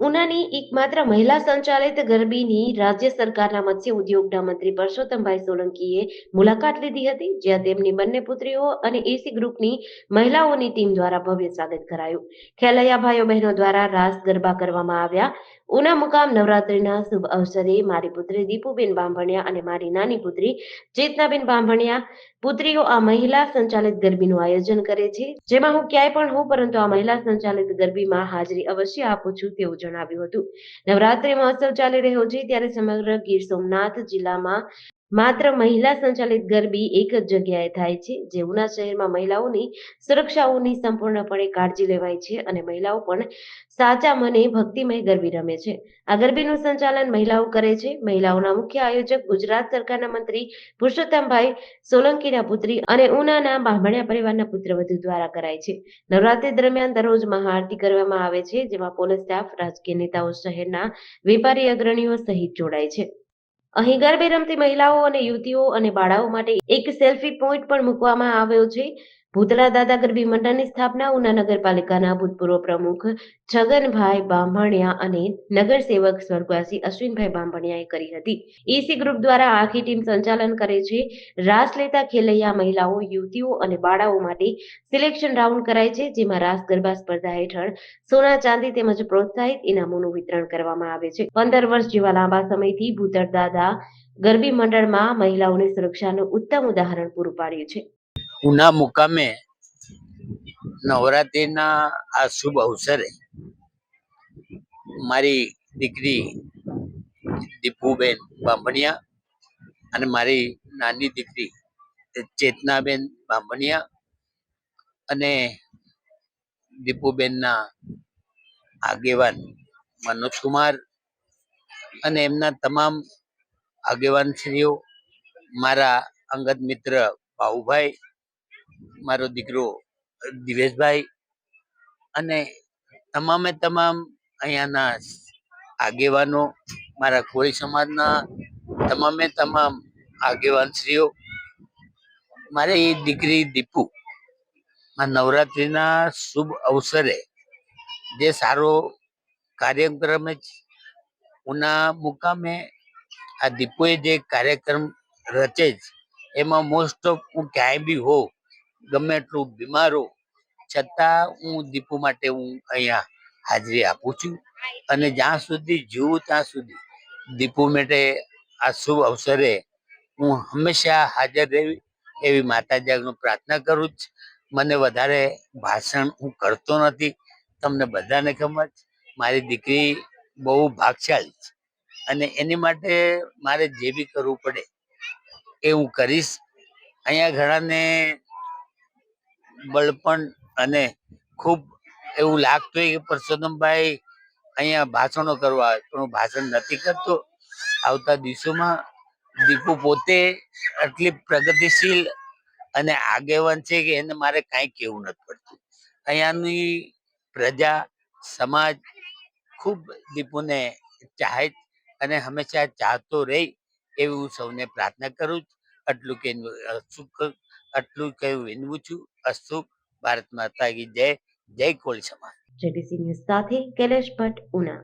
ઉનાની એકમાત્ર મહિલા સંચાલિત ગરબીની રાજ્ય સરકારના મત્સ્ય ઉદ્યોગના મંત્રી પરસોત્તમભાઈ સોલંકીએ મુલાકાત લીધી હતી, જ્યાં તેમની બંને પુત્રીઓ અને એસી ગ્રુપની મહિલાઓની ટીમ દ્વારા ભવ્ય સ્વાગત કરાયું. ખેલૈયા ભાઈઓ બહેનો દ્વારા રાસ ગરબા કરવામાં આવ્યા. ઉના મુકામ નવરાત્રિના શુભ અવસરે મારી પુત્રી દીપુબેન બાંભણિયા અને મારી નાની પુત્રી ચેતનાબેન બાંભણિયા પુત્રીઓ આ મહિલા સંચાલિત ગરબીનું આયોજન કરે છે. જેમાં હું ક્યાંય પણ હોઉં પરંતુ આ મહિલા સંચાલિત ગરબીમાં હાજરી અવશ્ય આપું છું તેવું જણાવ્યું હતું. નવરાત્રી મહોત્સવ ચાલી રહ્યો છે, ત્યારે સમગ્ર ગીર સોમનાથ જિલ્લામાં માત્ર મહિલા સંચાલિત ગરબી એક જ જગ્યાએ થાય છે, જે ઉના શહેરમાં મહિલાઓની સુરક્ષાઓની સંપૂર્ણપણે કાળજી લેવાય છે અને મહિલાઓ પણ સાચા મને ભક્તિમય ગરબી રમે છે. આ ગરબીનું સંચાલન મહિલાઓ કરે છે. મહિલાઓના મુખ્ય આયોજક ગુજરાત સરકારના મંત્રી પુરુષોત્તમભાઈ સોલંકીના પુત્રી અને ઉનાના બાંભણિયા પરિવારના પુત્રવધુ દ્વારા કરાય છે. નવરાત્રી દરમિયાન દરરોજ મહાઆરતી કરવામાં આવે છે, જેમાં પોલીસ સ્ટાફ, રાજકીય નેતાઓ શહેરના વેપારી અગ્રણીઓ સહિત જોડાય છે. અહીં ગરબે રમતી મહિલાઓ અને યુવતીઓ અને બાળાઓ માટે એક સેલ્ફી પોઈન્ટ પણ મૂકવામાં આવ્યો છે. ભૂતળા દાદા ગરબી મંડળની સ્થાપના ઉના નગરપાલિકાના ભૂતપૂર્વ પ્રમુખ છગનભાઈ બાંભણિયા અને નગરસેવક સ્વર્ગવાસી અશ્વિનભાઈ બાંભણિયાએ કરી હતી. ઈસી ગ્રુપ દ્વારા આખી ટીમ સંચાલન કરે છે. રાસ લેતા ખેલૈયા મહિલાઓ, યુવતીઓ અને બાળાઓ માટે સિલેક્શન રાઉન્ડ કરાય છે, જેમાં રાસ ગરબા સ્પર્ધા હેઠળ સોના ચાંદી તેમજ પ્રોત્સાહિત ઇનામોનું વિતરણ કરવામાં આવે છે. પંદર વર્ષ જેવા લાંબા સમયથી ભૂતળ દાદા ગરબી મંડળમાં મહિલાઓની સુરક્ષાનું ઉત્તમ ઉદાહરણ પૂરું પાડ્યું છે. ઉના મુકામે નવરાત્રિના આ શુભ અવસરે મારી દીકરી દીપુબેન બાંભણિયા અને મારી નાની દીકરી ચેતનાબેન બાંભણિયા અને દીપુબેનના આગેવાન મનોજકુમાર અને એમના તમામ આગેવાનશ્રીઓ, મારા અંગત મિત્ર બાબુભાઈ મારો દીકરો દિવેશભાઈ અને તમામે તમામ અહીંયાના આગેવાનો, મારા કોળી સમાજના તમામે તમામ આગેવાનશ્રીઓ એ દીકરી દીપુ, આ નવરાત્રિના શુભ અવસરે જે સારો કાર્યક્રમ જ, ઉના મુકામે આ દીપુએ જે કાર્યક્રમ રચે છે એમાં મોસ્ટ ઓફ હું ક્યાંય બી હોઉં ગમે એટલું બીમાર, છતાં હું દીપુ માટે હું અહીંયા હાજરી આપું છું. અને જ્યાં સુધી જીવું ત્યાં સુધી દીપુ માટે આ શુભ અવસરે હું હંમેશા હાજર રહેવી એવી માતાજી પ્રાર્થના કરું છું મને વધારે ભાષણ હું કરતો નથી. તમને બધાને ખબર છે, મારી દીકરી બહુ ભાગશાળી છે. અને એની માટે મારે જે બી કરવું પડે એ હું કરીશ. અહીંયા ઘણાને બળપણ અને ખૂબ એવું લાગતું હોય કે પરસોત્તમભાઈ અહીંયા ભાષણો કરવા આવે. પણ હું ભાષણ નથી કરતો. આવતા દિવસોમાં દીપુ પોતે આટલી પ્રગતિશીલ અને આગેવાન છે કે એને મારે કાંઈ કહેવું નથી પડતું. અહીંયાની પ્રજા, સમાજ ખૂબ દીપુને ચાહે અને હંમેશા ચાહતો રહે એવી હું સૌને પ્રાર્થના કરું છું. આટલું કે આટલું કહ્યું વિનવું છું? અસ્તુ ભારત માતા કી જય. જય કોળી સમાજ. જેડીસી ન્યૂઝ સાથે કૈલેશ ભટ્ટ, ઉના.